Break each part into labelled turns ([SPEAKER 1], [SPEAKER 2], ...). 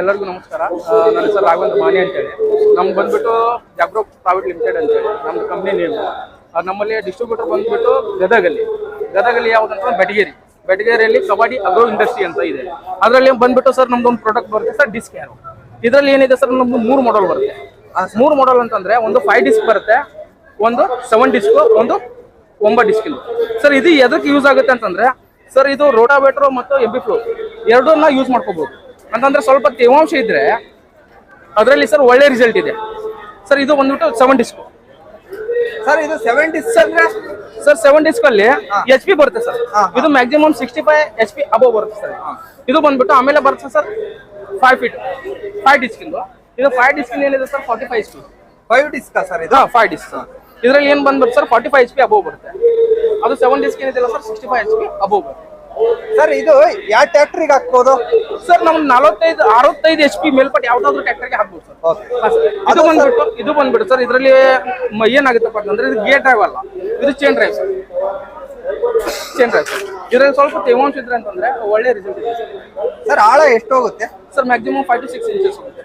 [SPEAKER 1] ಎಲ್ಲರಿಗೂ ನಮಸ್ಕಾರ. ಆ, ನನ್ನ ಹೆಸರು ರಾಘವೇಂದ್ರ ಮಾನಿ ಅಂತೇಳಿ. ನಮ್ಗೆ ಬಂದ್ಬಿಟ್ಟು ಜಾಗ್ರೋ ಪ್ರೈವೇಟ್ ಲಿಮಿಟೆಡ್ ಅಂತೇಳಿ. ನಮ್ಮ ಕಂಪ್ನಿ ನೇಮ್. ನಮ್ಮಲ್ಲಿ ಡಿಸ್ಟ್ರಿಬ್ಯೂಟರ್ ಬಂದ್ಬಿಟ್ಟು ಗದಗಲ್ಲಿ. ಗದಗಲ್ಲಿ ಯಾವುದಂತ ಬೆಟಗೇರಿ ಬೆಟಗೇರಿಯಲ್ಲಿ ಕಬಡ್ಡಿ ಅಗ್ರೋ ಇಂಡಸ್ಟ್ರಿ ಅಂತ ಇದೆ. ಅದರಲ್ಲಿ ಬಂದ್ಬಿಟ್ಟು ಸರ್ ನಮ್ದು ಒಂದು ಪ್ರಾಡಕ್ಟ್ ಬರುತ್ತೆ ಸರ್ ಡಿಸ್ಕ್ ಯಾರು? ಇದರಲ್ಲಿ ಏನಿದೆ ಸರ್ ನಮ್ದು ಮೂರು ಮಾಡಲ್ ಬರುತ್ತೆ. ಮೂರು ಮಾಡಲ್ ಅಂತಂದ್ರೆ ಒಂದು ಫೈವ್ ಡಿಸ್ಕ್ ಬರುತ್ತೆ ಒಂದು ಸೆವೆನ್ ಡಿಸ್ಕ್ ಒಂದು ಒಂಬತ್ತು ಡಿಸ್ಕ್ ಸರ್ ಇದು ಎದಕ್ಕೆ ಯೂಸ್ ಆಗುತ್ತೆ ಅಂತಂದ್ರೆ ಸರ್ ಇದು ರೋಟಾವೇಟ್ರೋ ಮತ್ತು ಎಬಿ ಫ್ಲೋ ಎರಡನ್ನ ಯೂಸ್ ಮಾಡ್ಕೋಬಹುದು ಅಂತಂದ್ರೆ ಸ್ವಲ್ಪ ತೇವಾಂಶ ಇದ್ರೆ ಅದರಲ್ಲಿ ಸರ್ ಒಳ್ಳೆ ರಿಸಲ್ಟ್ ಇದೆ. ಸರ್ ಇದು ಬಂದ್ಬಿಟ್ಟು ಸೆವೆನ್ ಡಿಸ್ಕ್
[SPEAKER 2] ಸರ್ ಇದು ಸೆವೆಂಟಿ ಅಂದ್ರೆ?
[SPEAKER 1] ಸರ್ ಸೆವೆನ್ ಡಿಸ್ಕ್ ಅಲ್ಲಿ ಎಚ್ ಪಿ ಬರುತ್ತೆ ಸರ್. ಇದು maximum sixty five H P above ಬರುತ್ತೆ ಸರ್. ಇದು ಬಂದ್ಬಿಟ್ಟು ಆಮೇಲೆ ಬರುತ್ತೆ sir five feet five disc ಇದು. ಫೈವ್ ಡಿಸ್ಕ್ ಏನಿದೆ sir? Forty five H P
[SPEAKER 2] five disc sir ಇದು?
[SPEAKER 1] ಫೈವ್ ಡಿಸ್ಕ್ ಇದರಲ್ಲಿ ಏನ್ ಬಂದ್ಬಿಟ್ಟು sir? Forty five H P above ಬರುತ್ತೆ. ಅದು ಸೆವೆನ್ ಡಿಸ್ಕ್ ಏನಿದೆ sir? Sixty five H P above ಬರುತ್ತೆ.
[SPEAKER 2] ಸರ್ ಇದು ಯಾವ ಟ್ಯಾಕ್ಟ್ರಿಗೆ ಹಾಕ್ಬೋದು?
[SPEAKER 1] ಸರ್ ನಮ್ಗೆ ನಲವತ್ತೈದು ಅರವತ್ತೈದು ಎಚ್ ಪಿ ಮೇಲ್ಪಟ್ಟು ಯಾವ್ದಾದ್ರು ಟ್ರ್ಯಾಕ್ಟರ್ಗೆ ಹಾಕ್ಬೋದು ಸರ್. ಅದು ಬಂದ್ಬಿಟ್ಟು ಇದು ಬಂದ್ಬಿಟ್ಟು ಸರ್ ಇದರಲ್ಲಿ ಏನಾಗುತ್ತಪ್ಪ ಅಂತಂದ್ರೆ ಇದು ಗೇಟ್ ಡ್ರೈವ್ ಅಲ್ಲ. ಇದು chain drive sir. Chain drive sir. ಇದರಲ್ಲಿ ಸ್ವಲ್ಪ ತೇವಾಂಶ ಇದ್ರೆ ಅಂತಂದ್ರೆ ಒಳ್ಳೆ ರಿಸಲ್ಟ್ ಇದೆ ಸರ್.
[SPEAKER 2] ಸರ್ ಆಳ ಎಷ್ಟು ಹೋಗುತ್ತೆ?
[SPEAKER 1] Sir maximum five to six inches ಹೋಗುತ್ತೆ.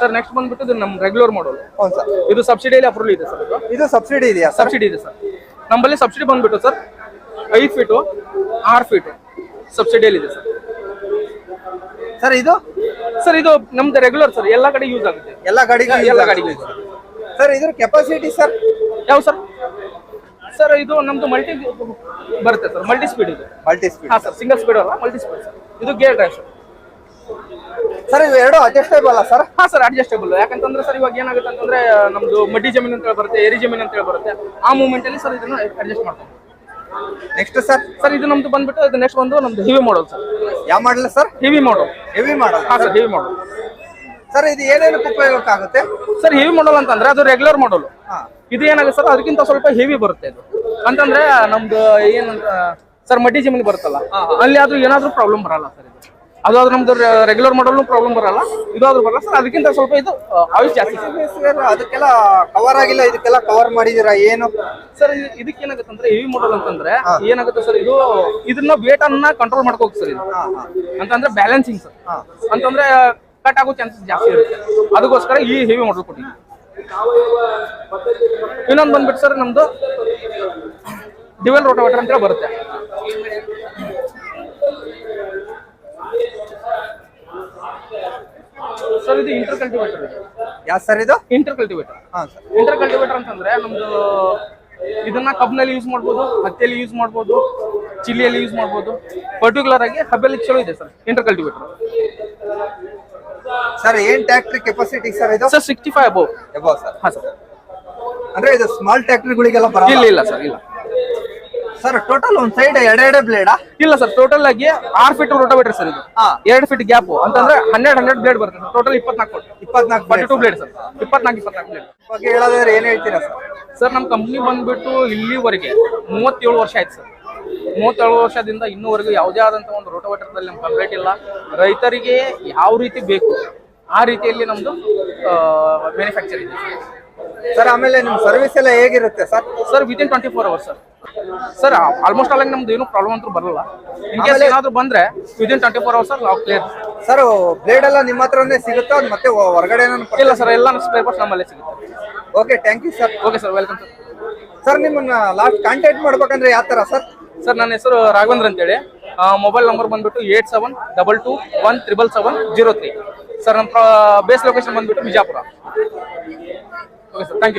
[SPEAKER 1] ಸರ್ ನೆಕ್ಸ್ಟ್ ಬಂದ್ಬಿಟ್ಟು ಇದು ನಮ್ಮ ರೆಗ್ಯುಲರ್ ಮಾಡಲ್
[SPEAKER 2] ಹೌದು ಸರ್.
[SPEAKER 1] ಇದು ಸಬ್ಸಿಡಿಯಲ್ಲಿ ಅಪ್ರೂವಲ್ ಇದೆ ಸರ್ ಇದು?
[SPEAKER 2] ಇದು ಸಬ್ಸಿಡಿ ಇದೆಯಾ ಸರ್?
[SPEAKER 1] ಸಬ್ಸಿಡಿ ಇದೆ ಸರ್. ನಮ್ಮಲ್ಲಿ ಸಬ್ಸಿಡಿ ಬಂದ್ಬಿಟ್ಟು ಸರ್ ಐದು ಫೀಟು ಆರು ಫೀಟು ಸಬ್ಸಿಡಿಯಲ್ಲಿ ಇದೆ ಸರ್.
[SPEAKER 2] ಸರ್ ಇದು?
[SPEAKER 1] ಸರ್ ಇದು ನಮ್ದು ರೆಗ್ಯುಲರ್ ಸರ್ ಎಲ್ಲ ಕಡೆ ಯೂಸ್ ಆಗುತ್ತೆ.
[SPEAKER 2] ಎಲ್ಲ ಗಾಡಿಗೆ
[SPEAKER 1] ಎಲ್ಲ ಗಾಡಿಗೆ
[SPEAKER 2] ಸರ್ ಇದ್ರ ಕೆಪಾಸಿಟಿ ಸರ್?
[SPEAKER 1] ಯಾವ ಸರ್? ಸರ್ ಇದು ನಮ್ದು ಮಲ್ಟಿ ಬರುತ್ತೆ ಸರ್ ಮಲ್ಟಿ ಸ್ಪೀಡ್ ಇದು.
[SPEAKER 2] ಮಲ್ಟಿ ಸ್ಪೀಡ್
[SPEAKER 1] ಹಾಂ ಸರ್ ಸಿಂಗಲ್ ಸ್ಪೀಡ್ ಅಲ್ಲ ಮಲ್ಟಿ ಸ್ಪೀಡ್ ಸರ್. ಇದು ಗೇರ್ ಡ್ರೈವ್ ಸರ್.
[SPEAKER 2] ಸರ್ ಇವು ಎರಡು ಅಡ್ಜಸ್ಟೇಬಲ್ ಅಲ್ಲ ಸರ್?
[SPEAKER 1] ಹಾಂ ಸರ್ ಅಡ್ಜಸ್ಟೇಬಲ್ ಯಾಕಂತಂದ್ರೆ ಸರ್ ಇವಾಗ ಏನಾಗುತ್ತೆ ಅಂತಂದ್ರೆ ನಮ್ದು ಮಡ್ಡಿ ಜಮೀನು ಅಂತ ಹೇಳಿ ಬರುತ್ತೆ ಏರಿ ಜಮೀನು ಅಂತ ಹೇಳಿ ಬರುತ್ತೆ. ಆ ಮೂಮೆಂಟ್ ಅಲ್ಲಿ ಸರ್ ಇದನ್ನ ಅಡ್ಜಸ್ಟ್ ಮಾಡ್ತೀವಿ.
[SPEAKER 2] Next sir?
[SPEAKER 1] ಸರ್ ಇದು ನಮ್ದು ಬಂದ್ಬಿಟ್ಟು ಇದು ನೆಕ್ಸ್ಟ್ ಒಂದು ನಮ್ದು ಹೆವಿ ಮಾಡಲ್ ಸರ್.
[SPEAKER 2] ಯಾವ model sir?
[SPEAKER 1] Heavy model
[SPEAKER 2] heavy model
[SPEAKER 1] ಹಾ ಸರ್ ಹೆವಿ ಮಾಡಲ್
[SPEAKER 2] ಸರ್ ಇದು ಏನೇನು ಉಪಯೋಗಕ್ಕಾಗುತ್ತೆ?
[SPEAKER 1] ಸರ್ ಹೆವಿ ಮಾಡಲ್ ಅಂತಂದ್ರೆ ಅದು ರೆಗ್ಯುಲರ್ ಮಾಡಲ್
[SPEAKER 2] ಹಾ.
[SPEAKER 1] ಇದು ಏನಾಗುತ್ತೆ ಸರ್ ಅದಕ್ಕಿಂತ ಸ್ವಲ್ಪ ಹೆವಿ ಬರುತ್ತೆ ಇದು ಅಂತಂದ್ರೆ ನಮ್ದು ಏನಂತ ಸರ್ ಮಡ್ಡಿ ಜಮೀನ್ ಬರುತ್ತಲ್ಲ ಅಲ್ಲಿ ಆದ್ರೂ ಏನಾದ್ರೂ ಪ್ರಾಬ್ಲಮ್ ಬರಲ್ಲ ಸರ್ ಇದು. ಅದು ಆದ್ರೂ ನಮ್ದು ರೆಗ್ಯುಲರ್ ಮಾಡಲ್ ಪ್ರಾಬ್ಲಮ್ ಬರಲ್ಲ. ಇದಾದ್ರೂ ಆದ್ರೂ ಬರಲ್ಲ ಸರ್ ಅದಕ್ಕಿಂತ ಸ್ವಲ್ಪ ಇದು ಆಯುಷ್ ಜಾಸ್ತಿ ಸರ್
[SPEAKER 2] ಅದಕ್ಕೆಲ್ಲ ಕವರ್ ಆಗಿಲ್ಲ ಇದಕ್ಕೆಲ್ಲ ಕವರ್ ಮಾಡಿದೀರಾ ಏನು?
[SPEAKER 1] ಸರ್ ಇದಕ್ಕೆ ಏನಾಗುತ್ತೆ ಅಂದ್ರೆ ಹೆವಿ ಮಾಡಲ್ ಅಂತಂದ್ರೆ ಏನಾಗುತ್ತೆ ಸರ್ ಇದು ಇದನ್ನ ವೇಟ್ ಅನ್ನ ಕಂಟ್ರೋಲ್ ಮಾಡ್ಕೋಕ್ ಸರ್ ಇದು. ಅಂತಂದ್ರೆ ಬ್ಯಾಲೆನ್ಸಿಂಗ್ ಸರ್. ಅಂತಂದ್ರೆ ಕಟ್ ಆಗೋ ಚಾನ್ಸಸ್ ಜಾಸ್ತಿ ಇರುತ್ತೆ. ಅದಕ್ಕೋಸ್ಕರ ಈ ಹೆವಿ ಮಾಡಲ್ ಕೊಟ್ಟಿದ್ದೀವಿ ಇನ್ನೊಂದು ಬಂದ್ಬಿಟ್ಟು ಸರ್ ನಮ್ದು ಡಿವೆಲ್ ರೋಟೋವೇಟರ್ ಅಂತ ಬರುತ್ತೆ. ಸರ್ ಇದು ಇಂಟರ್ ಕಲ್ಟಿವೇಟರ್
[SPEAKER 2] ಯಾವ ಸರ್ ಇದು?
[SPEAKER 1] ಇಂಟರ್ ಕಲ್ಟಿವೇಟರ್
[SPEAKER 2] ಹಾ ಸರ್.
[SPEAKER 1] ಇಂಟರ್ ಕಲ್ಟಿವೇಟರ್ ಅಂತಂದ್ರೆ ನಮ್ದು ಇದನ್ನ ಕಬ್ನಲ್ಲಿ ಯೂಸ್ ಮಾಡ್ಬೋದು ಹತ್ತಿಯಲ್ಲಿ ಯೂಸ್ ಮಾಡ್ಬೋದು ಚಿಲ್ಲಿಯಲ್ಲಿ ಯೂಸ್ ಮಾಡ್ಬೋದು. ಪರ್ಟಿಕ್ಯುಲರ್ ಆಗಿ ಹಬ್ಬಲ್ಲಿ ಚಲೋ ಇದೆ ಸರ್ ಇಂಟರ್ ಕಲ್ಟಿವೇಟರ್
[SPEAKER 2] ಸರ್ ಏನ್ ಟ್ಯಾಕ್ಟ್ರಿ ಕೆಪಾಸಿಟಿ ಸರ್ ಇದು?
[SPEAKER 1] Sir sixty five above
[SPEAKER 2] above sir.
[SPEAKER 1] ಹಾಂ ಸರ್.
[SPEAKER 2] ಅಂದ್ರೆ ಇದು ಸ್ಮಾಲ್ ಟ್ಯಾಕ್ಟ್ರಿಗಳಿಗೆಲ್ಲ ಬರಲ್ಲ?
[SPEAKER 1] ಇಲ್ಲ ಇಲ್ಲ ಸರ್ ಇಲ್ಲ.
[SPEAKER 2] ಸರ್ ಟೋಟಲ್ ಒಂದ್ ಸೈಡ್ ಎರಡೆರಡೆ ಬ್ಲೇಡಾ
[SPEAKER 1] ಇಲ್ಲ ಸರ್ ಟೋಟಲ್ ಆಗಿ ಆರ್ ಫೀಟ್ ರೋಟೋವೇಟರ್ ಸರ್ ಇದು.
[SPEAKER 2] ಹಾ.
[SPEAKER 1] ಎರಡು ಫೀಟ್ ಗ್ಯಾಪ್ ಅಂತಂದ್ರೆ ಹನ್ನೆರಡು ಹನ್ನೆರಡು ಬ್ಲೇಡ್ ಬರುತ್ತೆ ಸರ್ ಟೋಟಲ್ ಇಪ್ಪತ್ನಾಲ್ಕು
[SPEAKER 2] ಇಪ್ಪತ್ನಾಲ್ಕು
[SPEAKER 1] ಫಾರ್ಟಿ ಟೂ ಬ್ಲೇಡ್ ಸರ್ ಇಪ್ಪತ್ನಾಲ್ಕು ಇಪ್ಪತ್ನಾಲ್ಕು ಬ್ಲೇಡ್
[SPEAKER 2] ಬಗ್ಗೆ ಹೇಳೋದಾದ್ರೆ ಏನ್ ಹೇಳ್ತೀರಾ ಸರ್
[SPEAKER 1] ಸರ್ ನಮ್ಮ ಕಂಪ್ನಿ ಬಂದ್ಬಿಟ್ಟು ಇಲ್ಲಿವರೆಗೆ ಮೂವತ್ತೇಳು ವರ್ಷ ಆಯ್ತು ಸರ್ ಮೂವತ್ತೇಳು ವರ್ಷದಿಂದ ಇನ್ನೂವರೆಗೂ ಯಾವುದೇ ಆದಂಥ ಒಂದು ರೋಟೋವೇಟರ್ದಲ್ಲಿ ನಮ್ಗೆ ಕಂಪ್ಲೇಂಟ್ ಇಲ್ಲ. ರೈತರಿಗೆ ಯಾವ ರೀತಿ ಬೇಕು ಆ ರೀತಿಯಲ್ಲಿ ನಮ್ದು ಮ್ಯಾನುಫ್ಯಾಕ್ಚರ್ ಇದೆ
[SPEAKER 2] ಸರ್ ಆಮೇಲೆ ನಿಮ್ಮ ಸರ್ವಿಸ್ ಎಲ್ಲ ಹೇಗಿರುತ್ತೆ sir
[SPEAKER 1] sir within twenty four hours sir sir almost all ನಮ್ದು ಏನು ಪ್ರಾಬ್ಲಮ್ ಅಂತೂ ಬರಲ್ಲ. ಇನ್ ಕೇಸ್ ಏನಾದರೂ ಬಂದ್ರೆ ವಿತಿನ್ ಟ್ವೆಂಟಿ ಫೋರ್ ಅವರ್ಸ್ ನಾವು ಕ್ಲಿಯರ್
[SPEAKER 2] ಸರ್ ಬ್ಲೇಡ್ ಎಲ್ಲ ನಿಮ್ಮ ಹತ್ರನೇ ಸಿಗುತ್ತಾ? ಅದು ಮತ್ತೆ ಹೊರಗಡೆ ಹೊರಗಡೆ
[SPEAKER 1] ಇಲ್ಲ ಸರ್ ಎಲ್ಲ ಸ್ಪೇರ್ ಪಾರ್ಟ್ಸ್ ನಮ್ಮಲ್ಲೇ ಸಿಗುತ್ತೆ.
[SPEAKER 2] Okay thank you sir
[SPEAKER 1] okay sir welcome sir
[SPEAKER 2] sir ನಿಮ್ಮನ್ನ ಲಾಸ್ಟ್ ಕಾಂಟ್ಯಾಕ್ಟ್ ಮಾಡ್ಬೇಕಂದ್ರೆ ಯಾವ ಥರ ಸರ್
[SPEAKER 1] ಸರ್ ನನ್ನ ಹೆಸರು ರಾಘವೇಂದ್ರ ಅಂತೇಳಿ. ಮೊಬೈಲ್ ನಂಬರ್ ಬಂದ್ಬಿಟ್ಟು eight seven double two one triple seven zero three sir ನಮ್ಮ ಬೇಸ್ ಲೊಕೇಶನ್ ಬಂದ್ಬಿಟ್ಟು ಬಿಜಾಪುರ. Okay sir thank